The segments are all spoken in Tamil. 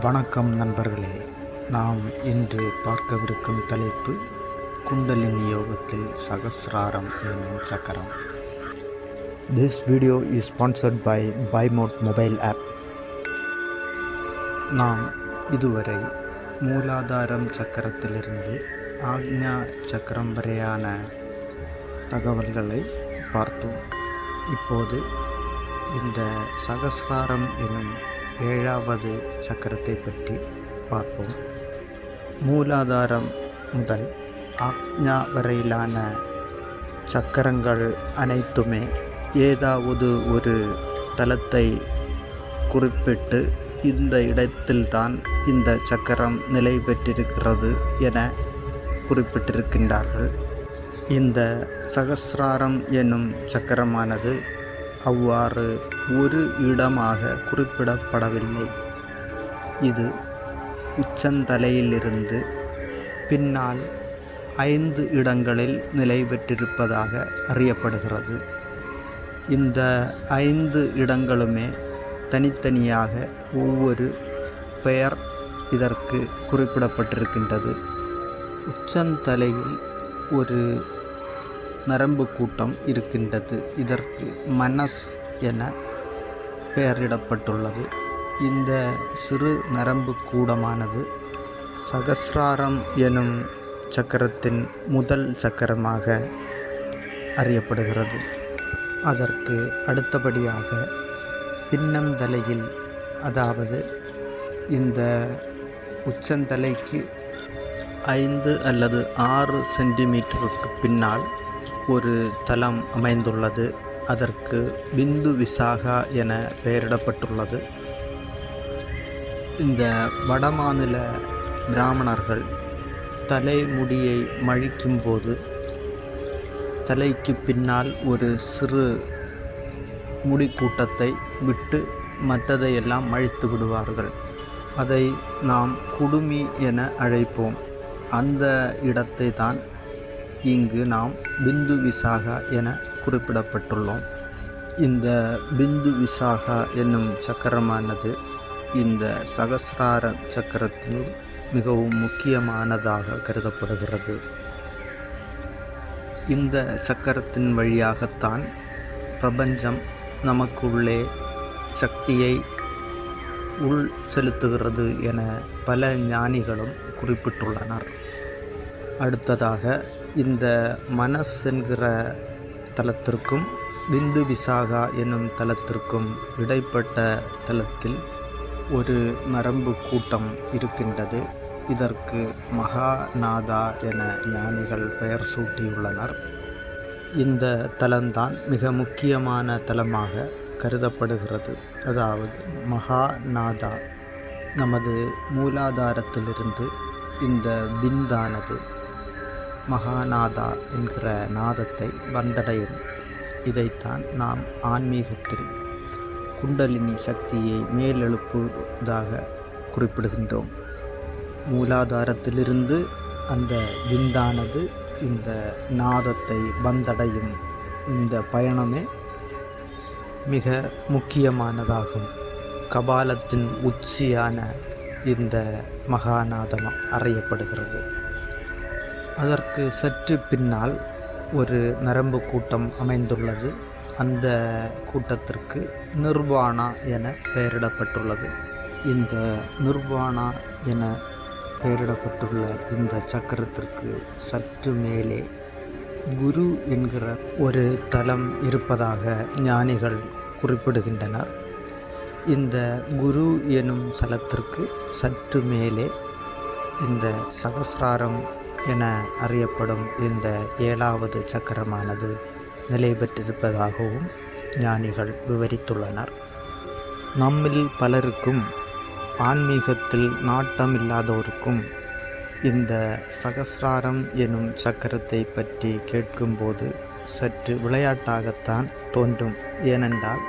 வணக்கம் நண்பர்களே. நாம் இன்று பார்க்கவிருக்கும் தலைப்பு குண்டலினி யோகத்தில் சகசிராரம் எனும் சக்கரம். This video is sponsored by Bymot mobile app நாம் இதுவரை மூலாதாரம் சக்கரத்திலிருந்து ஆக்ஞா சக்கரம் வரையான தகவல்களை பார்த்தோம். இப்போது இந்த சகசிராரம் எனும் ஏழாவது சக்கரத்தை பற்றி பார்ப்போம். மூலாதாரம் முதல் ஆக்ஞா வரையிலான சக்கரங்கள் அனைத்துமே ஏதாவது ஒரு தலத்தை குறிப்பிட்டு இந்த இடத்தில்தான் இந்த சக்கரம் நிலை பெற்றிருக்கிறது என குறிப்பிட்டிருக்கின்றார்கள். இந்த சகசிராரம் என்னும் சக்கரமானது அவ்வாறு ஒரு இடமாக குறிப்பிடப்படவில்லை. இது உச்சந்தலையிலிருந்து பின்னால் ஐந்து இடங்களில் நிலை பெற்றிருப்பதாக அறியப்படுகிறது. இந்த ஐந்து இடங்களுமே தனித்தனியாக ஒவ்வொரு பெயர் இதற்கு குறிப்பிடப்பட்டிருக்கின்றது. உச்சந்தலையில் ஒரு நரம்பு கூட்டம் இருக்கின்றது. இதற்கு மனஸ் என பெயரிடப்பட்டுள்ளது. இந்த சிறு நரம்பு கூடமானது சகசிராரம் எனும் சக்கரத்தின் முதல் சக்கரமாக அறியப்படுகிறது. அதற்கு அடுத்தபடியாக பின்னந்தலையில் அதாவது இந்த உச்சந்தலைக்கு ஐந்து அல்லது ஆறு சென்டிமீட்டருக்கு பின்னால் ஒரு தலம் அமைந்துள்ளது. அதற்கு பிந்து விசாகா என பெயரிடப்பட்டுள்ளது. இந்த வடமாநில பிராமணர்கள் தலைமுடியை மழிக்கும்போது தலைக்கு பின்னால் ஒரு சிறு முடிக்கூட்டத்தை விட்டு மற்றதையெல்லாம் மழித்து விடுவார்கள். அதை நாம் குடுமி என அழைப்போம். அந்த இடத்தை தான் இங்கு நாம் பிந்து விசாகா என குறிப்பிடப்பட்டுள்ளோம். இந்த பிந்து விசாகா என்னும் சக்கரமானது இந்த சகசிரார சக்கரத்தினுள் மிகவும் முக்கியமானதாக கருதப்படுகிறது. இந்த சக்கரத்தின் வழியாகத்தான் பிரபஞ்சம் நமக்குள்ளே சக்தியை உள் செலுத்துகிறது என பல ஞானிகளும் குறிப்பிட்டுள்ளனர். அடுத்ததாக இந்த மனஸ் என்கிற தலத்திற்கும் பிந்து விசாகா என்னும் தலத்திற்கும் இடைப்பட்ட தலத்தில் ஒரு நரம்பு கூட்டம் இருக்கின்றது. இதற்கு மகாநாதா என ஞானிகள் பெயர் சூட்டியுள்ளனர். இந்த தலம்தான் மிக முக்கியமான தலமாக கருதப்படுகிறது. அதாவது மகாநாதா. நமது மூலாதாரத்திலிருந்து இந்த விந்தானது மகாநாதா என்கிற நாதத்தை வந்தடையும். இதைத்தான் நாம் ஆன்மீகத்தில் குண்டலினி சக்தியை மேலெழுப்புவதாக குறிப்பிடுகின்றோம். மூலாதாரத்திலிருந்து அந்த விந்தானது இந்த நாதத்தை வந்தடையும். இந்த பயணமே மிக முக்கியமானதாகும். கபாலத்தின் உச்சியான இந்த மகாநாதம் அறியப்படுகிறது. அதற்கு சற்று பின்னால் ஒரு நரம்பு கூட்டம் அமைந்துள்ளது. அந்த கூட்டத்திற்கு நிர்வாணா என பெயரிடப்பட்டுள்ளது. இந்த நிர்வாணா என பெயரிடப்பட்டுள்ள இந்த சக்கரத்திற்கு சற்று மேலே குரு என்கிற ஒரு தலம் இருப்பதாக ஞானிகள் குறிப்பிடுகின்றனர். இந்த குரு எனும் ஸ்தலத்திற்கு சற்று மேலே இந்த சகசிராரம் என அறியப்படும் இந்த ஏழாவது சக்கரமானது நிலை பெற்றிருப்பதாகவும் ஞானிகள் விவரித்துள்ளனர். நம்மில் பலருக்கும் ஆன்மீகத்தில் நாட்டம் இல்லாதோருக்கும் இந்த சகசிராரம் எனும் சக்கரத்தை பற்றி கேட்கும்போது சற்று விளையாட்டாகத்தான் தோன்றும். ஏனென்றால்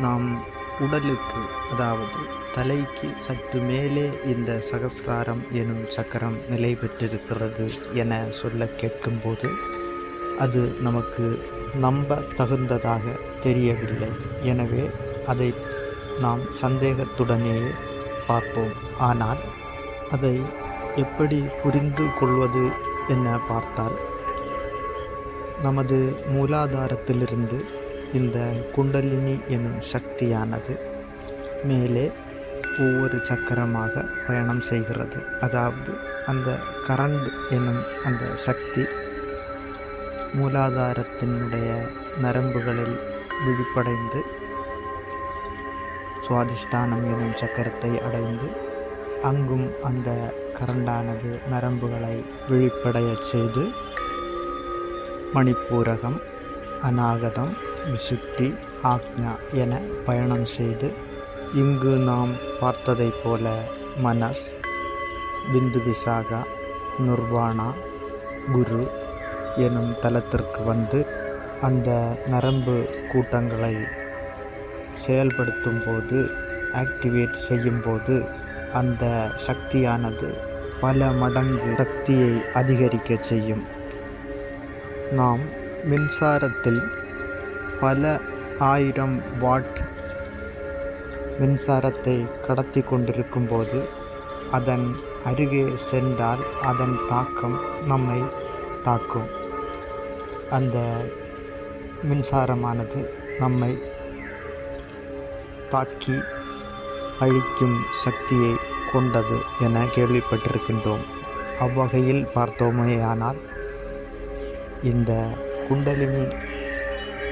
நாம் உடலுக்கு அதாவது தலைக்கு சற்று மேலே இந்த சகசிராரம் எனும் சக்கரம் நிலை பெற்றிருக்கிறது என சொல்ல கேட்கும்போது அது நமக்கு நம்ப தகுந்ததாக தெரியவில்லை. எனவே அதை நாம் சந்தேகத்துடனேயே பார்ப்போம். ஆனால் அதை எப்படி புரிந்து கொள்வது என பார்த்தால் நமது மூலாதாரத்திலிருந்து இந்த குண்டலினி எனும் சக்தியானது மேலே ஒவ்வொரு சக்கரமாக பயணம் செய்கிறது. அதாவது அந்த கரண்ட் என்னும் அந்த சக்தி மூலாதாரத்தினுடைய நரம்புகளில் விழிப்படைந்து சுவாதிஷ்டானம் எனும் சக்கரத்தை அடைந்து அங்கும் அந்த கரண்டானது நரம்புகளை விழிப்படையச் செய்து மணிப்பூரகம் அநாகதம் விசுத்தி ஆக்ஞா என பயணம் செய்து இங்கு நாம் பார்த்ததைப் போல மனஸ் பிந்து விசாகா நிர்வாணா குரு எனும் தலத்திற்கு வந்து அந்த நரம்பு கூட்டங்களை செயல்படுத்தும் போது ஆக்டிவேட் செய்யும்போது அந்த சக்தியானது பல மடங்கு சக்தியை அதிகரிக்க செய்யும். நாம் மின்சாரத்தில் பல ஆயிரம் வாட் மின்சாரத்தை கடத்தி கொண்டிருக்கும் போது அதன் அருகே சென்றால் அதன் தாக்கம் நம்மை தாக்கும். அந்த மின்சாரமானது நம்மை தாக்கி அழிக்கும் சக்தியை கொண்டது என கேள்விப்பட்டிருக்கின்றோம். அவ்வகையில் பார்த்தோமேயானால் இந்த குண்டலினி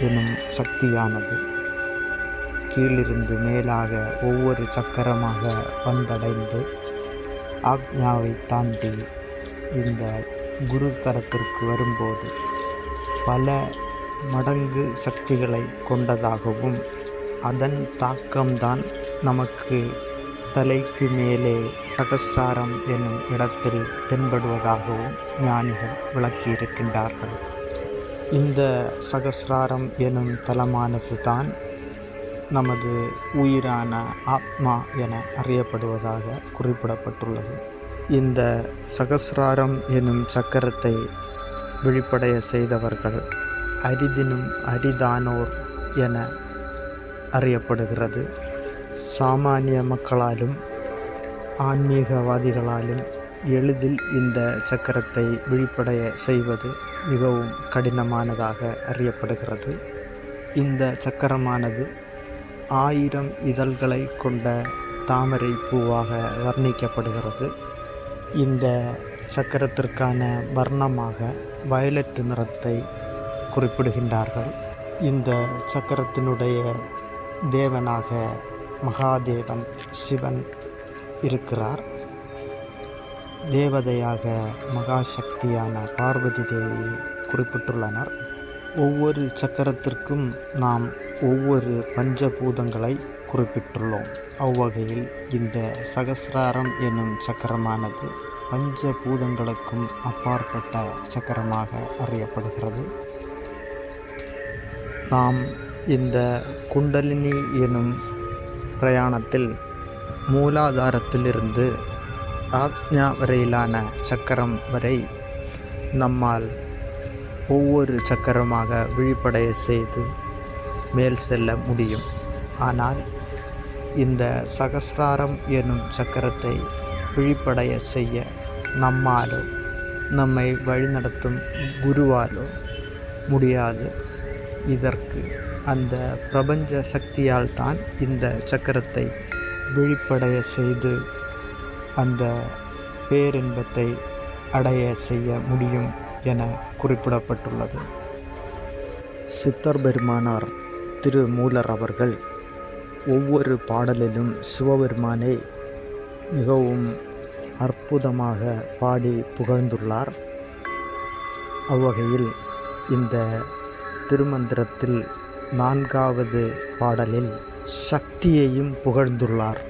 எனும் சக்தியானது கீழிருந்து மேலாக ஒவ்வொரு சக்கரமாக வந்தடைந்து ஆக்ஞாவை தாண்டி இந்த குரு தரத்திற்கு வரும்போது பல மடங்கு சக்திகளை கொண்டதாகவும் அதன் தாக்கம்தான் நமக்கு தலைக்கு மேலே சகசிராரம் எனும் இடத்தில் தென்படுவதாகவும் ஞானிகள் விளக்கியிருக்கின்றார்கள். இந்த சகசிராரம் எனும் தலமானது தான் நமது உயிரான ஆத்மா என அறியப்படுவதாக குறிப்பிடப்பட்டுள்ளது. இந்த சகசிராரம் எனும் சக்கரத்தை விழிப்படைய செய்தவர்கள் அரிதினும் அரிதானோர் என அறியப்படுகிறது. சாமானிய மக்களாலும் ஆன்மீகவாதிகளாலும் எளிதில் இந்த சக்கரத்தை விழிப்படைய செய்வது மிகவும் கடினமானதாக அறியப்படுகிறது. இந்த சக்கரமானது ஆயிரம் இதழ்களை கொண்ட தாமரை பூவாக வர்ணிக்கப்படுகிறது. இந்த சக்கரத்திற்கான வர்ணமாக வயலட் நிறத்தை குறிப்பிடுகின்றார்கள். இந்த சக்கரத்தினுடைய தேவனாக மகாதேவன் சிவன் இருக்கிறார். தேவதையாக மகாசக்தியான பார்வதி தேவியை குறிப்பிட்டுள்ளனர். ஒவ்வொரு சக்கரத்திற்கும் நாம் ஒவ்வொரு பஞ்சபூதங்களை குறிப்பிட்டுள்ளோம். அவ்வகையில் இந்த சகசிராரம் என்னும் சக்கரமானது பஞ்சபூதங்களுக்கும் அப்பாற்பட்ட சக்கரமாக அறியப்படுகிறது. நாம் இந்த குண்டலினி எனும் பிரயாணத்தில் மூலாதாரத்திலிருந்து ஆக்ஞா வரையிலான சக்கரம் வரை நம்மால் ஒவ்வொரு சக்கரமாக விழிப்படைய செய்து மேல் செல்ல முடியும். ஆனால் இந்த சகசிராரம் எனும் சக்கரத்தை விழிப்படைய செய்ய நம்மாலோ நம்மை வழிநடத்தும் குருவாலோ முடியாது. இதற்கு அந்த பிரபஞ்ச சக்தியால் தான் இந்த சக்கரத்தை விழிப்படைய செய்து அந்த பேரின்பத்தை அடைய செய்ய முடியும் என குறிப்பிடப்பட்டுள்ளது. சித்தர் பெருமானார் திரு மூலர் அவர்கள் ஒவ்வொரு பாடலிலும் சிவபெருமானை மிகவும் அற்புதமாக பாடி புகழ்ந்துள்ளார். அவ்வகையில் இந்த திருமந்திரத்தில் நான்காவது பாடலில் சக்தியையும் புகழ்ந்துள்ளார்.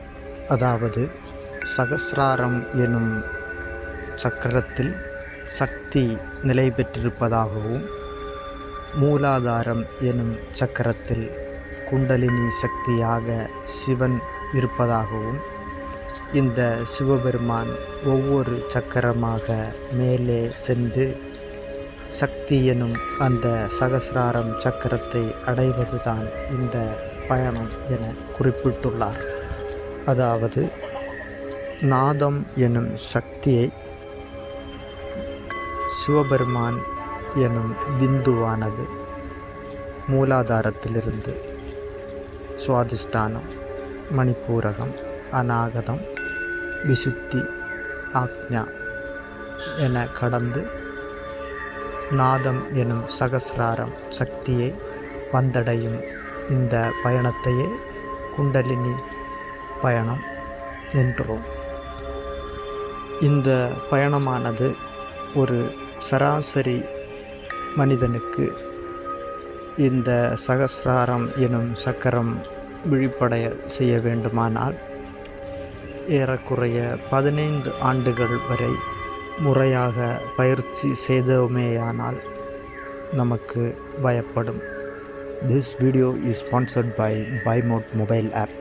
அதாவது சகசிராரம் எனும் சக்கரத்தில் சக்தி நிலை பெற்றிருப்பதாகவும் மூலாதாரம் எனும் சக்கரத்தில் குண்டலினி சக்தியாக சிவன் இருப்பதாகவும் இந்த சிவபெருமான் ஒவ்வொரு சக்கரமாக மேலே சென்று சக்தி எனும் அந்த சகசிராரம் சக்கரத்தை அடைவதுதான் இந்த பயணம் என குறிப்பிட்டுள்ளார். அதாவது நாதம் எனும் சக்தியை சிவபெருமான் எனும் விந்துவானது மூலாதாரத்திலிருந்து. சுவாதிஷ்டானம் மணிப்பூரகம் அநாகதம் விசுத்தி ஆக்ஞா என கடந்து நாதம் எனும் சகசிராரம் சக்தியை வந்தடையும் இந்த பயணத்தையே குண்டலினி பயணம் என்றோம். இந்த பயணமானது ஒரு சராசரி மனிதனுக்கு இந்த சகசிராரம் எனும் சக்கரம் விழிப்படைய செய்ய வேண்டுமானால் ஏறக்குறைய பதினைந்து ஆண்டுகள் வரை முறையாக பயிற்சி செய்தோமேயானால் நமக்கு பயப்படும். This video is sponsored by Bymot mobile app